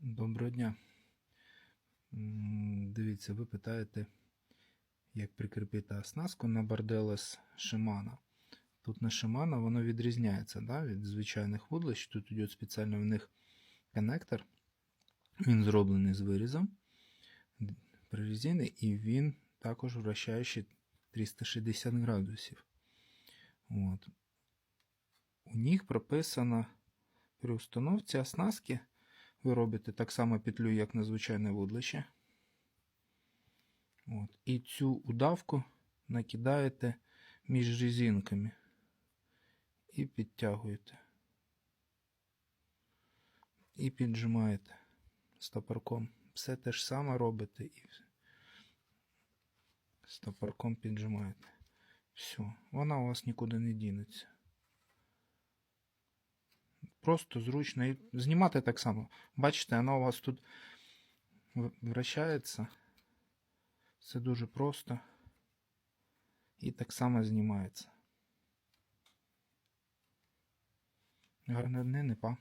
Доброго дня. Дивіться, ви питаєте, як прикріпити оснастку на борделес Shimano. Тут на Shimano воно відрізняється да, від звичайних вудлищ. Тут йде спеціально в них коннектор. Він зроблений з вирізом прорезини, і він також вращаючий 360 градусів. От. У них прописано при установці оснастки ви робите так само петлю, як на звичайне вудлище. От. І цю удавку накидаєте між резинками і підтягуєте. І піджимаєте стопорком. Все те ж саме робите і стопорком піджимаєте. Все, вона у вас нікуди не дінеться. Просто зручно. І знімати так само. Бачите, вона у вас тут вращається. Все дуже просто. І так само знімається. Гарне дни, не па.